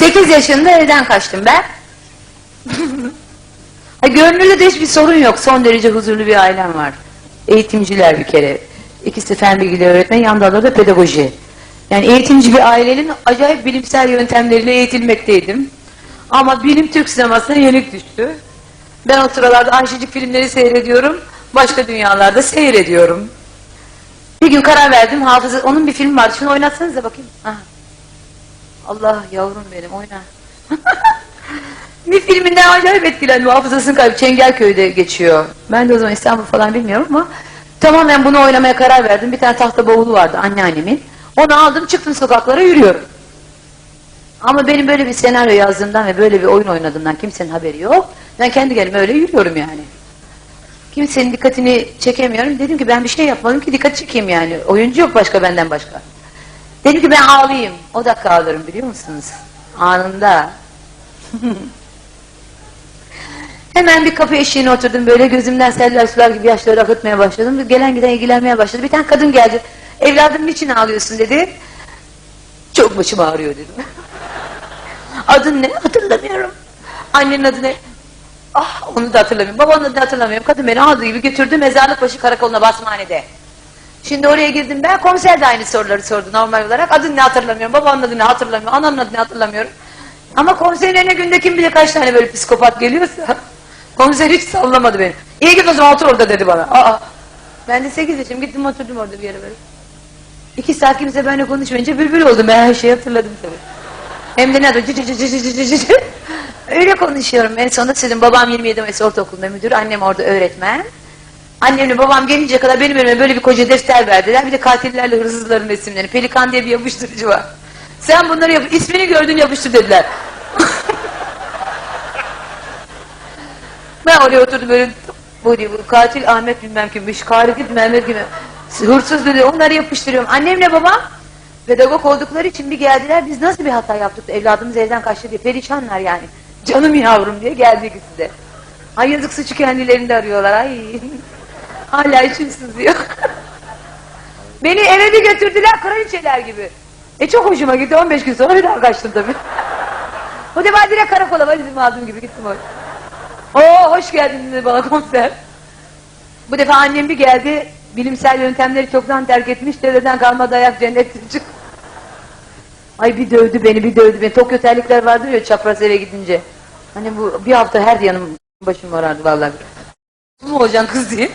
8 yaşında evden kaçtım ben. Ha, Gönlümde de hiçbir sorun yok. Son derece huzurlu bir ailem var. Eğitimciler bir kere. İkisi fen bilgili öğretmen, yan da pedagoji. Yani eğitimci bir ailenin acayip bilimsel yöntemleriyle eğitilmekteydim. Ama bilim Türk sinemasına yenik düştü. Ben o sıralarda Ayşecik filmleri seyrediyorum. Başka dünyalarda seyrediyorum. Bir gün karar verdim hafıza, onun bir film vardı. Şunu oynatsanıza bakayım. Aha. Allah yavrum benim oyna. bir filminden acayip etkilendim. Hafızasını kayıp Çengelköy'de geçiyor. Ben de o zaman İstanbul falan bilmiyorum ama tamamen bunu oynamaya karar verdim. Bir tane tahta bavulu vardı anneannemin. Onu aldım çıktım sokaklara yürüyorum. Ama benim böyle bir senaryo yazdığımdan ve böyle bir oyun oynadığımdan kimsenin haberi yok. Ben kendi kendime öyle yürüyorum yani. Kimsenin dikkatini çekemiyorum. Dedim ki ben bir şey yapmalıyım ki dikkat çekeyim yani. Oyuncu yok başka benden başka. Dedim ki ben ağlayayım. O dakika ağlarım biliyor musunuz? Anında. Hemen bir kapı eşiğine oturdum böyle gözümden seller sular gibi yaşlar akıtmaya başladım. Gelen giden ilgilenmeye başladı. Bir tane kadın geldi. Evladım niçin ağlıyorsun dedi. Çok başım ağrıyor dedim. Adın ne? Hatırlamıyorum. Annenin adı ne? Ah onu da hatırlamıyorum. Babanın adını hatırlamıyorum. Kadın beni aldığı gibi götürdü mezarlık başı karakoluna basmanede. Şimdi oraya girdim ben komiser de aynı soruları sordu normal olarak. Adın ne hatırlamıyorum, babanın adını hatırlamıyorum, ananın adını hatırlamıyorum. Ama komiserin eline günde kim bilir kaç tane böyle psikopat geliyorsa komiser hiç sallamadı beni. İyi git o zaman otur orada dedi bana. Aa, ben de 8 yaşım gittim oturdum orada bir yere böyle. İki saat kimse benimle konuşmayınca bülbül oldum. Ben her şeyi hatırladım tabii. Hem de ne adı? Öyle konuşuyorum. En sonunda söyledim. Babam 27 Mayıs Ortaokulu'nda müdür. Annem orada öğretmen. Annemle babam gelince kadar benim önüme böyle bir koca defter verdiler. Bir de katillerle hırsızların resimlerini. Pelikan diye bir yapıştırıcı var. Sen bunları yap. ismini gördün yapıştır dediler. ben oraya oturdum böyle bu diye bu katil Ahmet bilmem kimmiş. Katil Mehmet gibi. Hırsız dedi. Onları yapıştırıyorum. Annemle babam pedagog oldukları için bir geldiler. Biz nasıl bir hata yaptık da evladımız evden kaçtı diye. Perişanlar yani. Canım yavrum diye geldi ikisi de. Ay yazık suçu kendilerinde arıyorlar. Ay. Hala içim sızlıyor. Beni eve bir götürdüler kraliçeler gibi. E çok hoşuma gitti. 15 gün sonra bir daha kaçtım tabii. O defa direkt karakola valizimi aldım gibi gittim oraya. Oo hoş geldin dedi bana komiser. Bu defa annem bir geldi. Bilimsel yöntemleri çoktan terk etmiş. Dededen kalma dayak cennet. Ay bir dövdü beni bir dövdü beni. Tokyo terlikler vardır ya çapraz eve gidince. Hani bu bir hafta her yanım başım morardı vallahi. Bu mu olacaksın kız diye.